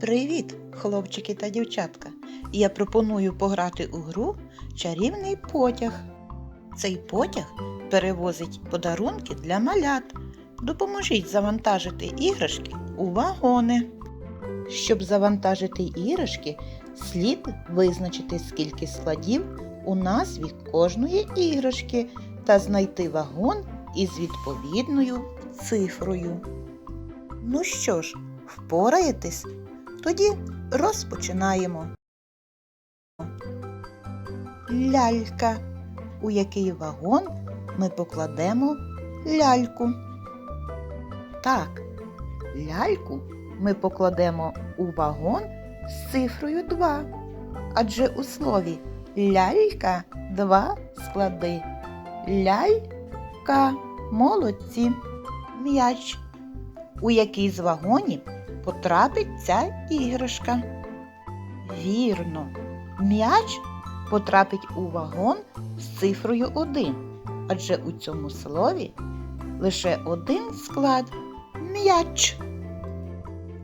Привіт, хлопчики та дівчатка! Я пропоную пограти у гру Чарівний потяг. Цей потяг перевозить подарунки для малят. Допоможіть завантажити іграшки у вагони. Щоб завантажити іграшки, слід визначити, скільки складів у назві кожної іграшки та знайти вагон із відповідною цифрою. Ну що ж, впораєтесь? Тоді розпочинаємо. Лялька. У який вагон ми покладемо ляльку? Так, ляльку ми покладемо у вагон з цифрою 2. Адже у слові лялька два склади. Лялька молодці. М'яч. У який з вагонів потрапить ця іграшка? Вірно, м'яч потрапить у вагон з цифрою 1, адже у цьому слові лише один склад м'яч.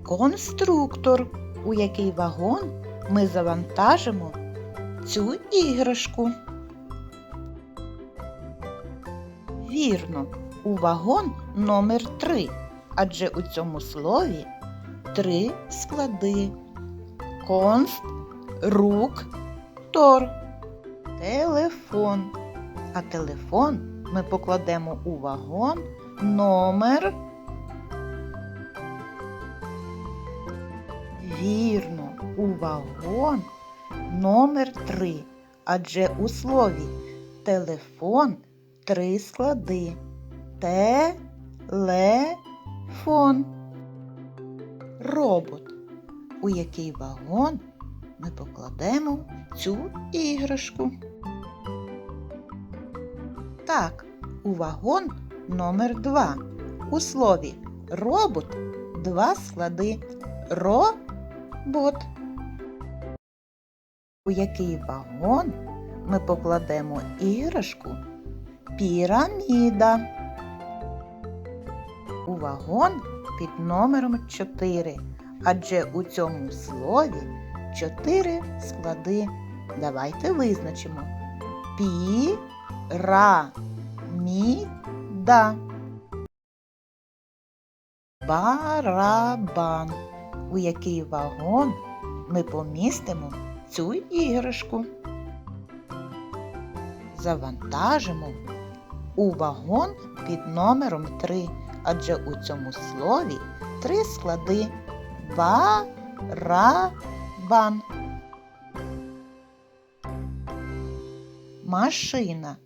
Конструктор, у який вагон ми завантажимо цю іграшку. Вірно, у вагон номер 3, адже у цьому слові три склади. Конст, рук, тор. Телефон. А телефон ми покладемо у вагон номер. Вірно, у вагон номер 3. Адже у слові телефон три склади. Телефон. Робот. У який вагон ми покладемо цю іграшку? Так, у вагон номер 2. У слові робот два склади. Робот. У який вагон ми покладемо іграшку піраміда. У вагон під номером 4, адже у цьому слові 4 склади. Давайте визначимо. Пі-ра-мі-да. Барабан. У який вагон ми помістимо цю іграшку. Завантажимо у вагон під номером 3, адже у цьому слові три склади барабан. Машина.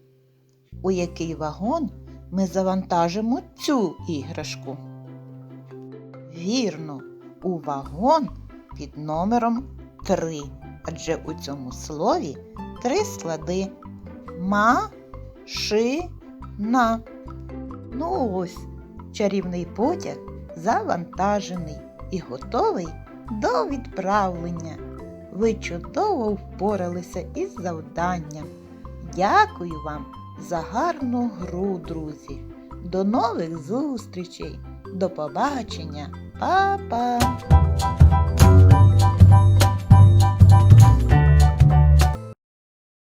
У який вагон ми завантажимо цю іграшку? Вірно, у вагон під номером 3, адже у цьому слові три склади ма-ши-на. Ну ось, чарівний потяг завантажений і готовий до відправлення. Ви чудово впоралися із завданням. Дякую вам за гарну гру, друзі. До нових зустрічей. До побачення. Па-па!